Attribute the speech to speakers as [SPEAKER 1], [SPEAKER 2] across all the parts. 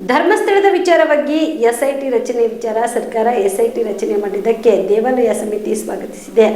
[SPEAKER 1] ಧರ್ಮಸ್ಥಳದ ವಿಚಾರವಾಗಿ ಎಸ್ಐಟಿ ರಚನೆ ವಿಚಾರ ಸರ್ಕಾರ ಎಸ್ಐಟಿ ರಚನೆ ಮಾಡಿದ್ದಕ್ಕೆ ದೇವಾಲಯ ಸಮಿತಿ ಸ್ವಾಗತಿಸಿದೆ.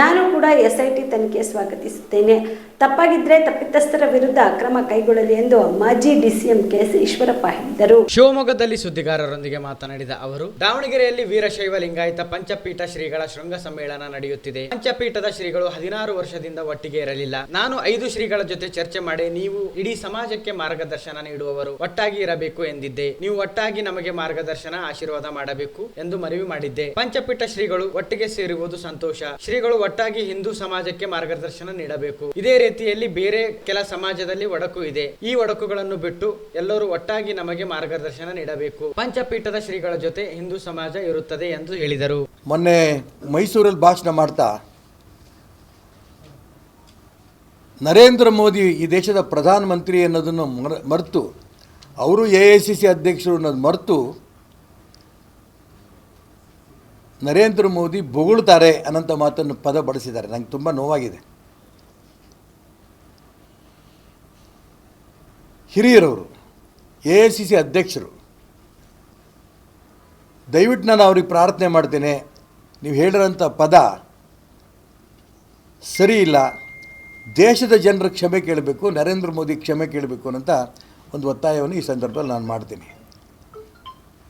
[SPEAKER 1] ನಾನು ಕೂಡ ಎಸ್ಐಟಿ ತನಿಖೆ ಸ್ವಾಗತಿಸುತ್ತೇನೆ. ತಪ್ಪಾಗಿದ್ರೆ ತಪ್ಪಿತಸ್ಥರ ವಿರುದ್ಧ ಕ್ರಮ ಕೈಗೊಳ್ಳಲಿ ಎಂದು ಮಾಜಿ ಡಿಸಿಎಂ ಕೆಎಸ್ ಈಶ್ವರಪ್ಪ ಹೇಳಿದರು
[SPEAKER 2] ಶಿವಮೊಗ್ಗದಲ್ಲಿ ಸುದ್ದಿಗಾರರೊಂದಿಗೆ ಮಾತನಾಡಿದ ಅವರು, ದಾವಣಗೆರೆಯಲ್ಲಿ ವೀರಶೈವ ಲಿಂಗಾಯತ ಪಂಚಪೀಠ ಶ್ರೀಗಳ ಶೃಂಗ ಸಮ್ಮೇಳನ ನಡೆಯುತ್ತಿದೆ. ಪಂಚಪೀಠದ ಶ್ರೀಗಳು ಹದಿನಾರು ವರ್ಷದಿಂದ ಒಟ್ಟಿಗೆ ಇರಲಿಲ್ಲ. ನಾನು ಐದು ಶ್ರೀಗಳ ಜೊತೆ ಚರ್ಚೆ ಮಾಡಿ ನೀವು ಇಡೀ ಸಮಾಜಕ್ಕೆ ಮಾರ್ಗದರ್ಶನ ನೀಡುವವರು ಒಟ್ಟಾಗಿ ಇರಬೇಕು ಎಂದಿದ್ದೆ ನೀವು ಒಟ್ಟಾಗಿ ನಮಗೆ ಮಾರ್ಗದರ್ಶನ, ಆಶೀರ್ವಾದ ಮಾಡಬೇಕು ಎಂದು ಮನವಿ ಮಾಡಿದ್ದೆ. ಪಂಚಪೀಠ ಶ್ರೀಗಳು ಒಟ್ಟಿಗೆ ಸೇರುವುದು ಸಂತೋಷ. ಶ್ರೀಗಳು ಒಟ್ಟಾಗಿ ಹಿಂದೂ ಸಮಾಜಕ್ಕೆ ಮಾರ್ಗದರ್ಶನ ನೀಡಬೇಕು. ಇದೇ ರೀತಿಯಲ್ಲಿ ಬೇರೆ ಕೆಲ ಸಮಾಜದಲ್ಲಿ ಒಡಕು ಇದೆ. ಈ ಒಡಕುಗಳನ್ನು ಬಿಟ್ಟು ಎಲ್ಲರೂ ಒಟ್ಟಾಗಿ ನಮಗೆ ಮಾರ್ಗದರ್ಶನ ನೀಡಬೇಕು. ಪಂಚಪೀಠದ ಶ್ರೀಗಳ ಜೊತೆ ಹಿಂದೂ ಸಮಾಜ ಇರುತ್ತದೆ ಎಂದು ಹೇಳಿದರು.
[SPEAKER 3] ಮೊನ್ನೆ ಮೈಸೂರಲ್ಲಿ ಭಾಷಣ ಮಾಡ್ತಾ ನರೇಂದ್ರ ಮೋದಿ ಈ ದೇಶದ ಪ್ರಧಾನಮಂತ್ರಿ ಅನ್ನೋದನ್ನು ಮರ, ಮರೆತು ಅವರು ಎ ಐ ಸಿ ಸಿ ಅಧ್ಯಕ್ಷರು ಅನ್ನೋದು ಮರೆತು ನರೇಂದ್ರ ಮೋದಿ ಬೊಗಳ್ತಾರೆ ಅನ್ನೋಂಥ ಮಾತನ್ನು ಪದ ಬಳಸಿದ್ದಾರೆ. ನಂಗೆ ತುಂಬ ನೋವಾಗಿದೆ. ಹಿರಿಯರವರು, ಎ ಐ ಸಿ ಸಿ ಅಧ್ಯಕ್ಷರು, ದಯವಿಟ್ಟು ನಾನು ಅವ್ರಿಗೆ ಪ್ರಾರ್ಥನೆ ಮಾಡ್ತೇನೆ. ನೀವು ಹೇಳಿರೋಂಥ ಪದ ಸರಿ ಇಲ್ಲ. ದೇಶದ ಜನರ ಕ್ಷಮೆ ಕೇಳಬೇಕು, ನರೇಂದ್ರ ಮೋದಿ ಕ್ಷಮೆ ಕೇಳಬೇಕು ಅನ್ನೋಂಥ ಒಂದು ಒತ್ತಾಯವನ್ನು ಈ ಸಂದರ್ಭದಲ್ಲಿ ನಾನು ಮಾಡ್ತೀನಿ.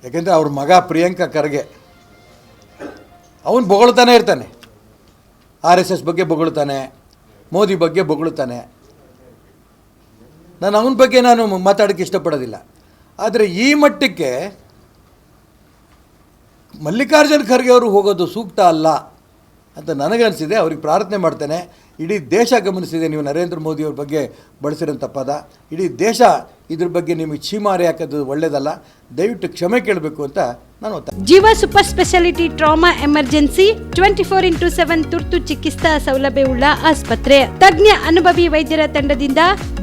[SPEAKER 3] ಯಾಕೆಂದರೆ ಅವ್ರ ಮಗ ಪ್ರಿಯಾಂಕ ಖರ್ಗೆ, ಅವನು ಬೊಗಳ್ತಾನೆ ಇರ್ತಾನೆ. ಆರ್ ಎಸ್ ಎಸ್ ಬಗ್ಗೆ ಬೊಗಳ್ತಾನೆ, ಮೋದಿ ಬಗ್ಗೆ ಬೊಗಳ್ತಾನೆ. ನಾನು ಅವನ ಬಗ್ಗೆ ನಾನು ಮಾತಾಡೋಕ್ಕೆ ಇಷ್ಟಪಡೋದಿಲ್ಲ. ಆದರೆ ಈ ಮಟ್ಟಕ್ಕೆ ಮಲ್ಲಿಕಾರ್ಜುನ್ ಖರ್ಗೆ ಅವರು ಹೋಗೋದು ಸೂಕ್ತ ಅಲ್ಲ ಅಂತ ನನಗನ್ನಿಸಿದೆ ಅವ್ರಿಗೆ ಪ್ರಾರ್ಥನೆ ಮಾಡ್ತೇನೆ. ಇಡೀ ದೇಶ ಗಮನಿಸಿದೆ. ನೀವು ನರೇಂದ್ರ ಮೋದಿಯವ್ರ ಬಗ್ಗೆ ಬಳಸಿರೋಂಥ ಪದ. ಇಡೀ ದೇಶ ಇದ್ರ ಬಗ್ಗೆ ನಿಮಗೆ ಛೀಮಾರಿ ಹಾಕೋದು ಒಳ್ಳೇದಲ್ಲ, ದಯವಿಟ್ಟು ಕ್ಷಮೆ ಕೇಳಬೇಕು ಅಂತ ನಾನು
[SPEAKER 1] Jeeva super speciality trauma emergency twenty four into seven ತುರ್ತು ಚಿಕಿತ್ಸಾ ಸೌಲಭ್ಯವುಳ್ಳ ಆಸ್ಪತ್ರೆ. ತಜ್ಞ ಅನುಭವಿ ವೈದ್ಯರ ತಂಡದಿಂದ